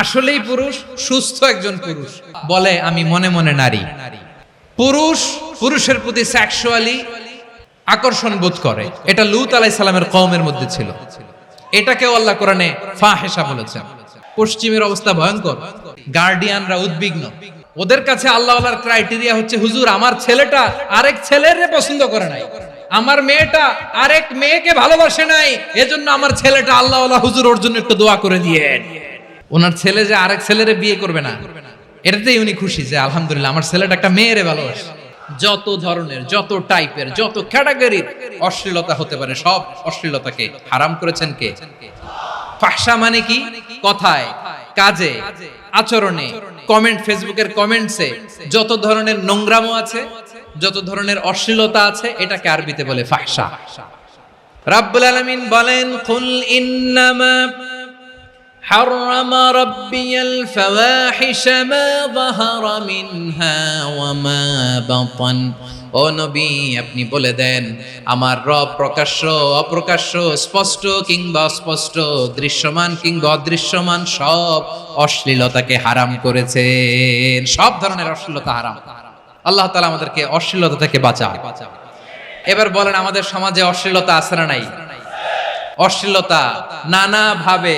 আসলেই পুরুষ, সুস্থ একজন পুরুষ। বলে, আমি মনে মনে নারী। পুরুষ, পুরুষের প্রতি সেক্সুয়ালি আকর্ষণ বোধ করে। এটা লুত আলাই সালামের কওমের মধ্যে ছিল। এটাকেও আল্লাহ কোরআনে ফাহেসা বলেছেন। পশ্চিমের অবস্থা ভয়ঙ্কর। গার্ডিয়ানরা উদ্বিগ্ন। ওদের কাছে আল্লাহ আল্লাহর ক্রাইটেরিয়া হচ্ছে, হুজুর, আমার ছেলেটা আরেক ছেলের পছন্দ করে নাই। আমার মেয়েটা আরেক মেয়েকে ভালোবাসে নাই। এজন্য আমার ছেলেটা আল্লাহ আল্লাহ হুজুর ওর জন্য একটু দোয়া করে দিয়ে ওনার ছেলে যে আরেক ছেলেরে বিয়ে করবে না, এটাতেই উনি খুশি যে আলহামদুলিল্লাহ, আমার ছেলেটা একটা মেয়েরে ভালোবাসে। যত ধরনের, যত টাইপের, যত ক্যাটাগরির অশ্লীলতা হতে পারে, সব অশ্লীলতাকে হারাম করেছেন কে? ফাহসা মানে কি? কথায়, কাজে, আচরণে কমেন্ট ফেসবুকের কমেন্টসে যত ধরনের নোংরামো আছে, যত ধরনের অশ্লীলতা আছে, এটাকে আরবিতে বলে ফাহসা। রাব্বুল আলামিন বলেন, কুল ইন্নামা حرم ربي الفواحش ما ظهر منها وما بطن ও নবী আপনি বলে দেন আমার রব প্রকাশ্য অপ্রকাশ্য স্পষ্ট কিংবা অস্পষ্ট দৃশ্যমান কিংবা অদৃশ্যমান সব অশ্লীলতাকে হারাম করেছেন সব ধরনের অশ্লীলতা হারাম আল্লাহ তাআলা আমাদেরকে অশ্লীলতা থেকে বাঁচাও এবার বলেন আমাদের সমাজে অশ্লীলতা আছে না নাই অশ্লীলতা নানা ভাবে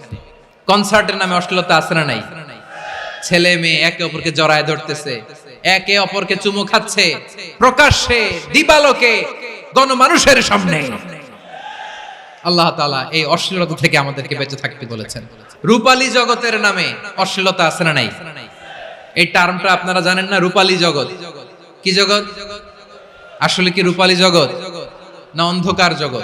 কনসার্টের নামে অশ্লীলতা আছে না নাই? ছেলে মেয়ে একে অপরকে জড়ায় ধরতেছে, একে অপরকে চুমু খাচ্ছে, প্রকাশ্যে দিবালোকে গণমানুষের সামনে। আল্লাহ তাআলা এই অশ্লীলতা থেকে আমাদেরকে বেঁচে থাকতে বলেছেন। রূপালী জগতের নামে অশ্লীলতা আছে না নাই? এই টার্মটা আপনারা জানেন না, রূপালী জগৎ। কি জগৎ? আসলে কি রূপালী জগৎ? না অন্ধকার জগৎ?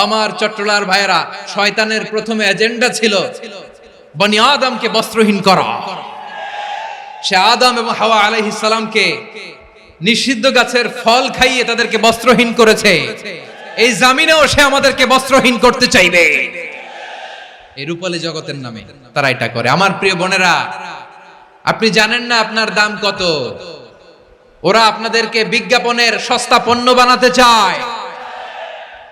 আমার চট্টলার ভাইয়েরা, শয়তানের প্রথমে এজেন্ডা ছিল বনি আদমকে বস্ত্রহীন করা। সে আদম এবং হাওয়া সালামকে নিষিদ্ধ গাছের ফল খাইয়ে তাদেরকে বস্ত্রহীন করেছে। এই জামিনেও সে আমাদেরকে বস্ত্রহীন করতে চাইবে। এই রূপালী জগতের নামে তারা এটা করে। আমার প্রিয় বোনেরা, আপনি জানেন না আপনার দাম কত? ওরা আপনাদেরকে বিজ্ঞাপনের সস্তা পণ্য বানাতে চায়।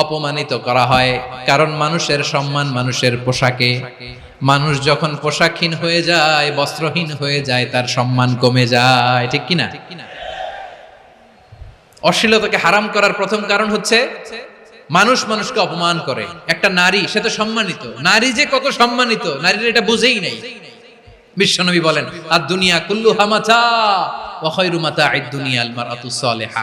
অপমানিত করা হয়। কারণ মানুষের সম্মান মানুষের পোশাকে। মানুষ যখন পোশাকহীন হয়ে যায়, বস্ত্রহীন হয়ে যায়, তার সম্মান কমে যায়। ঠিক কিনা? অশ্লীলতাকে হারাম করার প্রথম কারণ হচ্ছে মানুষ মানুষকে অপমান করে। একটা নারী, সে তো সম্মানিত। নারী যে কত সম্মানিত, নারীর এটা বুঝেই নাই। বিশ্বনবী বলেন আর দুনিয়া কুল্লু হামাচা ওয়াখাইরু মাতাঈদ দুনিয়া আল মারআতু সালিহা।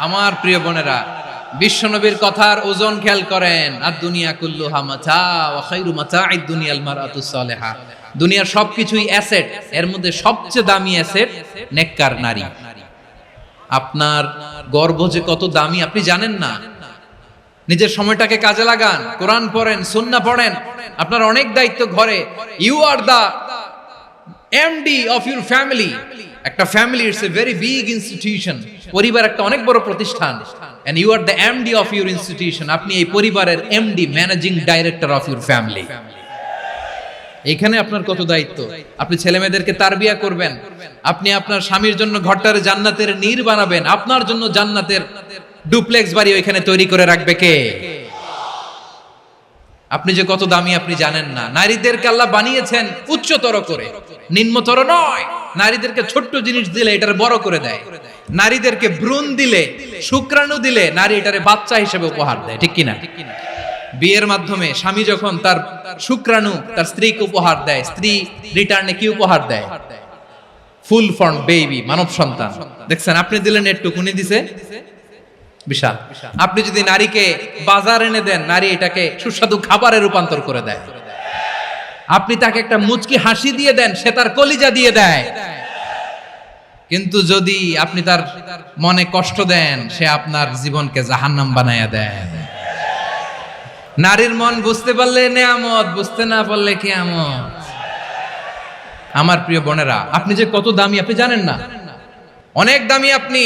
আমার প্রিয় বোনেরা, বিশ্বনবীর কথার ওজন খেয়াল করেন। আর দুনিয়া কুল্লু হামাচা সালেহা। দুনিয়ার সবকিছুই অ্যাসেট, এর মধ্যে সবচেয়ে দামি অ্যাসেট নেককার নারী। আপনার গর্ভ যে কত দামি, আপনি জানেন না। নিজের সময়টাকে কাজে লাগান, কোরআন পড়েন, সুন্না পড়েন। আপনার অনেক দায়িত্ব ঘরে। You are the MD of your family একটা family it's a very big institution পরিবার একটা অনেক বড় প্রতিষ্ঠান। And you are the MD of your institution আপনি এই পরিবারের MD managing director of your family এখানে আপনার কত দায়িত্ব? আপনি ছেলে মেয়েদেরকে তারবিয়া করবেন। আপনি আপনার স্বামীর জন্য ঘরটার জান্নাতের নীর বানাবেন। আপনার জন্য জান্নাতের ডুপ্লেক্স বাড়ি ওইখানে তৈরি করে রাখবে কে? আপনি যে কত দামি আপনি জানেন না। নারীদেরকে আল্লাহ বানিয়েছেন উচ্চতর করে। নিম্নতর নয়। নারীদেরকে ছোট্ট জিনিস দিলে এটার বড় করে দেয়। নারীদেরকে ভ্রূণ দিলে, শুক্রাণু দিলে নারী এটারে বাচ্চা হিসেবে উপহার দেয়। ঠিক কিনা? বিয়ের মাধ্যমে স্বামী যখন তার শুক্রাণু, তার স্ত্রীকে উপহার দেয়, স্ত্রী রিটার্নে কি উপহার দেয়? ফুল ফর্ম, বেবি, মানব সন্তান। দেখছেন, আপনি দিলেন একটুকুনি দিছে? বিশাল। আপনি যদি নারীকে বাজার এনে দেন, নারী এটাকে সুস্বাদু খাবারে রূপান্তর করে দেয়। আপনি তাকে একটা মুচকি হাসি দিয়ে দেন, সে তার কলিজা দিয়ে দেয়। কিন্তু যদি আপনি তার মনে কষ্ট দেন, সে আপনার জীবনকে জাহান্নাম বানায়া দেয়। নারীর মন বুঝতে পারলে নেয়ামত, বুঝতে না পারলে কেয়ামত। আমার প্রিয় বোনেরা, আপনি যে কত দামি, আপনি জানেন না? অনেক দামি আপনি।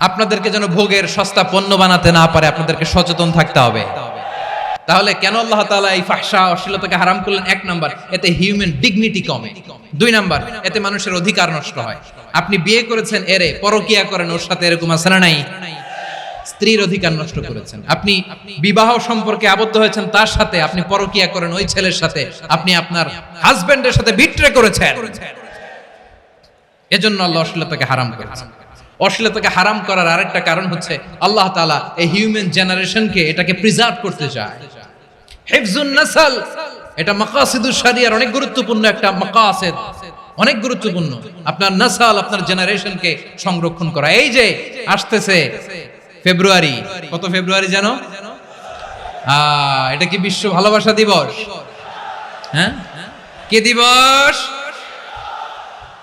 আপনাদেরকে যেন ভোগের সস্তা পণ্য বানাতে না পারে, আপনাদেরকে সচেতন থাকতে হবে। তাহলে কেন আল্লাহ তাআলা এই ফাহশা অশ্লীলতাকে হারাম করলেন? এক নাম্বার, এতে হিউম্যান ডিগনিটি কমে। দুই নাম্বার, এতে মানুষের অধিকার নষ্ট হয়। আপনি বিয়ে করেছেন, এরে পরকিয়া করেন, ওর সাথে এরকম আছে না নাই? স্ত্রীর অধিকার নষ্ট করেছেন। আপনি বিবাহ সম্পর্কে আবদ্ধ হয়েছেন, তার সাথে আপনি পরকিয়া করেন, ওই ছেলের সাথে আপনি আপনার হাজবেন্ডের সাথে বিট্রে করেছেন। এজন্য আল্লাহ অশ্লীলতাকে হারাম করেছেন। অশ্লীলতাকে হারাম করার আরেকটা কারণ হচ্ছে আল্লাহ তাআলা এই হিউম্যান জেনারেশনকে এটাকে প্রিজার্ভ করতে চায়। নাসাল, এটা মাকাসিদুস শরিয়ার অনেক গুরুত্বপূর্ণ একটা মাকাসিদ। অনেক গুরুত্বপূর্ণ। আপনার নাসাল আপনার জেনারেশনকে সংরক্ষণ করা। এই যে আসতেছে ফেব্রুয়ারি, কত ফেব্রুয়ারি জানো? এটা কি বিশ্ব ভালোবাসা দিবস? হ্যাঁ? কে দিবস?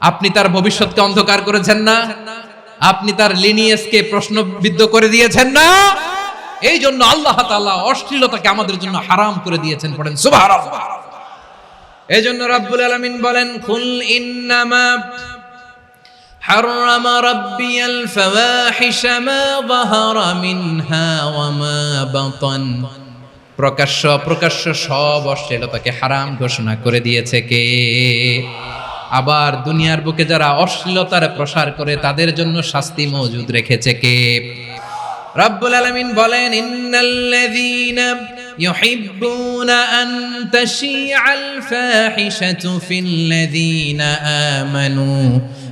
আপনি তার ভবিষ্যৎকে অন্ধকার করেছেন না আপনি তার লিনিয়েসকে প্রশ্নবিদ্ধ করে দিয়েছেন না এই জন্য আল্লাহ তাআলা অশ্লীলতাকে আমাদের জন্য হারাম করে দিয়েছেন পড়েন সুবহানাল্লাহ এই জন্য রাব্বুল আলামিন বলেন কুল ইন্নামা حرم ربي الفواحش ما ظهر منها وما بطن প্রকাশ্য প্রকাশ্য সব অশ্লীলতাকে হারাম ঘোষণা করে দিয়েছে কে আবার দুনিয়ার বুকে যারা অশ্লীলতার প্রসার করে, তাদের জন্য শাস্তি মজুদ রেখেছে কে? রব্বুল আলামিন বলেন, ইন্নাল্লাযীনা ইউহিব্বুনা আন তাশিআল ফাহিশাতু ফিল্লাযীনা আমানু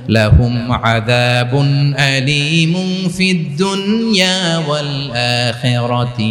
লাহুম আযাবুন আলীমুন ফিদ দুনিয়া ওয়াল আখিরাতি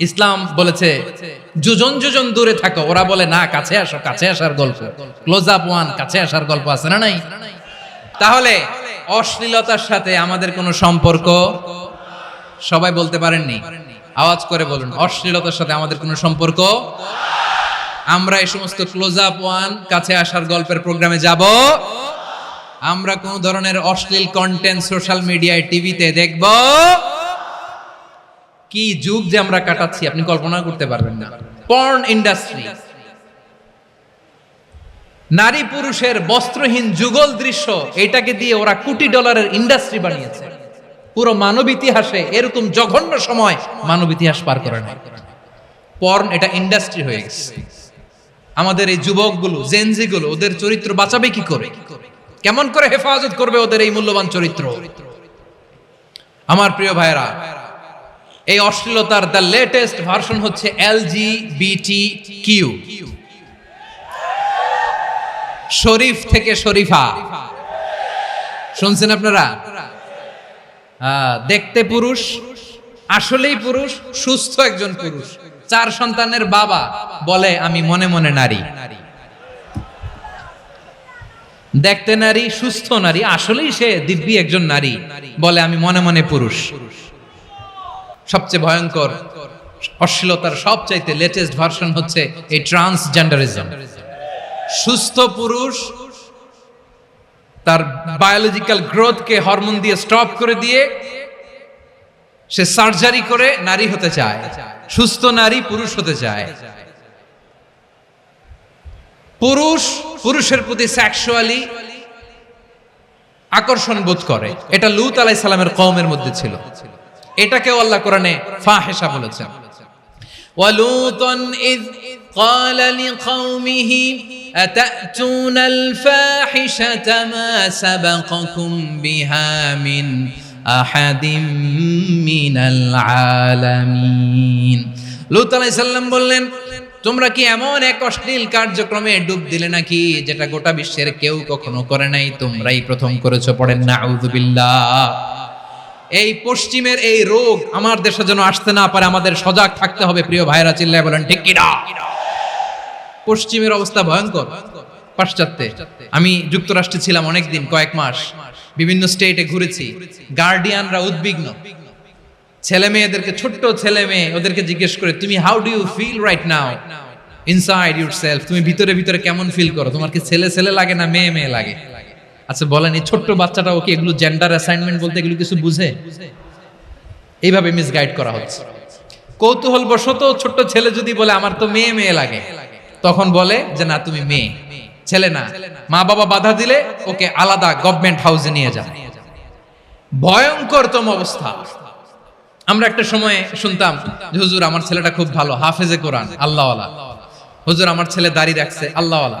ইসলাম বলেছে, যোজন যোজন দূরে থাকো। ওরা বলে, না, কাছে আসো, কাছে আসার গল্প। ক্লোজ আপ ওয়ান কাছে আসার গল্প আছে না নাই? তাহলে অশ্লীলতার সাথে আমাদের কোনো সম্পর্ক সবাই বলতে পারেননি? আওয়াজ করে বলুন, অশ্লীলতার সাথে আমাদের কোনো সম্পর্ক? আমরা এই সমস্ত ক্লোজ আপ ওয়ান কাছে আসার গল্পের প্রোগ্রামে যাব। আমরা কোন ধরনের অশ্লীল কন্টেন্ট সোশ্যাল মিডিয়ায় টিভিতে দেখব। কি যুগ যে আমরা কাটাচ্ছি আপনি কল্পনা করতে পারবেন না। Porn industry. নারী পুরুষের বস্ত্রহীন যুগল দৃশ্য এটাকে দিয়ে ওরা কোটি ডলারের ইন্ডাস্ট্রি বানিয়েছে। পুরো মানব ইতিহাসে এরকম জঘন্য সময় মানব ইতিহাস পার করে না পর্ন এটা ইন্ডাস্ট্রি হয়ে গেছে। আমাদের এই যুবকগুলো জেনজিগুলো ওদের চরিত্র বাঁচাবে কি করে? কেমন করে হেফাজত করবে ওদের এই মূল্যবান চরিত্র? আমার প্রিয় ভাইরা এই অশ্লীলতার দ্য লেটেস্ট ভার্সন হচ্ছে এলজি বিটি কিউ শরীফ থেকে শরীফা। শুনছেন আপনারা? দেখতে পুরুষ, আসলেই পুরুষ, সুস্থ একজন পুরুষ। চার সন্তানের বাবা বলে আমি মনে মনে নারী। দেখতে নারী, সুস্থ নারী, আসলেই সে দিব্যি একজন নারী বলে আমি মনে মনে পুরুষ। সবচেয়ে ভয়ঙ্কর, অশ্লীলতার সবচাইতে লেটেস্ট ভার্সন হচ্ছে এই ট্রান্সজেন্ডারিজম সুস্থ পুরুষ তার বায়োলজিক্যাল গ্রোথকে হরমোন দিয়ে স্টপ করে দিয়ে সে সার্জারি করে নারী হতে চায়, সুস্থ নারী পুরুষ হতে চায়। পুরুষ পুরুষের প্রতি সেক্সুয়ালি আকর্ষণ বোধ করে। এটা লুত আলাই সালামের কওমের মধ্যে ছিল। এটাকেও আল্লাহ কোরআনে ফাহেসা বলেছেন ولوطا إذ قال لقومه أتأتون الفاحشة ما سبقكم بها من أحد من العالمين লুত আলাইহিস সালাম বললেন তোমরা কি এমন এক অশ্লীল কার্যক্রমে ডুব দিলে নাকি যেটা গোটা বিশ্বের কেউ কখনো করে নাই তোমরাই প্রথম করেছো পড়েন না আউযুবিল্লাহ এই পশ্চিমের এই রোগ আমার দেশে যেন আসতে না পারে, আমাদের সজাগ থাকতে হবে, প্রিয় ভাইরা চিল্লায় বলেন, ঠিক কিনা? পশ্চিমের অবস্থা ভয়ঙ্কর, পাশ্চাত্যে। আমি যুক্তরাষ্ট্রে ছিলাম অনেকদিন, কয়েক মাস। বিভিন্ন স্টেটে ঘুরেছি। গার্ডিয়ানরা উদ্বিগ্ন। ছেলে মেয়েদেরকে, ছোট্ট ছেলে মেয়ে, ওদেরকে জিজ্ঞেস করে, তুমি how do you feel right now inside yourself তুমি ভিতরে ভিতরে কেমন ফিল করো? তোমার কি ছেলে ছেলে লাগে না মেয়ে মেয়ে লাগে? আচ্ছা বলেন, এই ছোট্ট বাচ্চাটা ওকে এগুলো জেন্ডার অ্যাসাইনমেন্ট বলতে এগুলো কিছু বুঝে? এইভাবে মিসগাইড করা হচ্ছে। কৌতূহল বশত ছোট্ট ছেলে যদি বলে, আমার তো মেয়ে মেয়ে লাগে, তখন বলে যে, না, তুমি মেয়ে, ছেলে না। মা বাবা বাধা দিলে ওকে আলাদা গভর্নমেন্ট হাউসে নিয়ে যান ভয়ঙ্করতম অবস্থা। আমরা একটা সময় শুনতাম, যে হুজুর, আমার ছেলেটা খুব ভালো, হাফেজে কোরআন, আল্লাহওয়ালা। হুজুর, আমার ছেলে দাড়ি রাখছে, আল্লাহওয়ালা।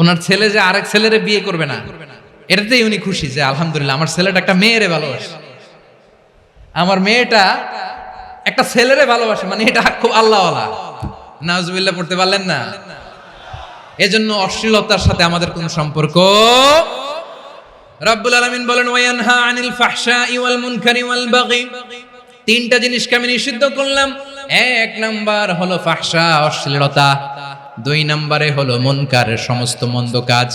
ওনার ছেলে যে আরেক ছেলেরে বিয়ে করবে না, এটাতেই উনি খুশি যে আলহামদুলিল্লাহ, আমার ছেলেটা একটা মেয়েরে ভালোবাসে। আমার মেয়েটা একটা ছেলেরে ভালোবাসে মানে এটা খুব আল্লাহওয়ালা। নাজবিল্লাহ পড়তে পারলেন না? এজন্য অশ্লীলতার সাথে আমাদের কোন সম্পর্ক রব্বুল আলামিন বলেন ওয়ানহা আনিল ফাহশাই ওয়াল মুনকারি ওয়াল বাগি। তিনটা জিনিসকে আমি নিষিদ্ধ করলাম। এক নাম্বার হলো ফাহসা অশ্লীলতা। দুই নম্বরে হলো মনকার সমস্ত মন্দ কাজ।